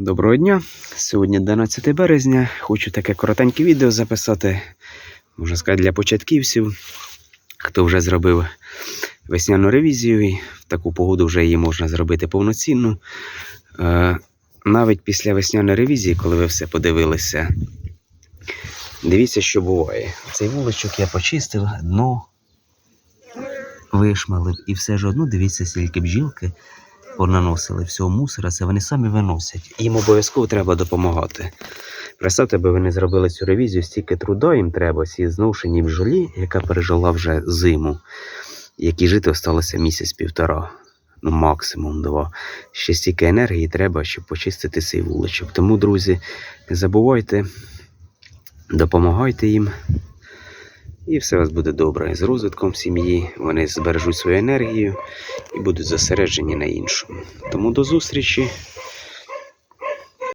Доброго дня. Сьогодні 11 березня. Хочу таке коротеньке відео записати, можна сказати, для початківців, хто вже зробив весняну ревізію, і в таку погоду вже її можна зробити повноцінну. Е, Навіть після весняної ревізії, коли ви все подивилися, дивіться, що буває. Цей вуличок я почистив, дно вишмалив, і все ж одно дивіться, скільки бджілки понаносили всього мусора, це вони самі виносять. Їм обов'язково треба допомагати. Представте, би вони зробили цю ревізію, стільки труда їм треба, ці зношені бджолі, яка пережила вже зиму, які жити осталося місяць-півтора, ну максимум два. Ще стільки енергії треба, щоб почистити цей вуличок. Тому, друзі, не забувайте, допомагайте їм. І все у вас буде добре. З розвитком сім'ї вони збережуть свою енергію і будуть зосереджені на іншому. Тому до зустрічі.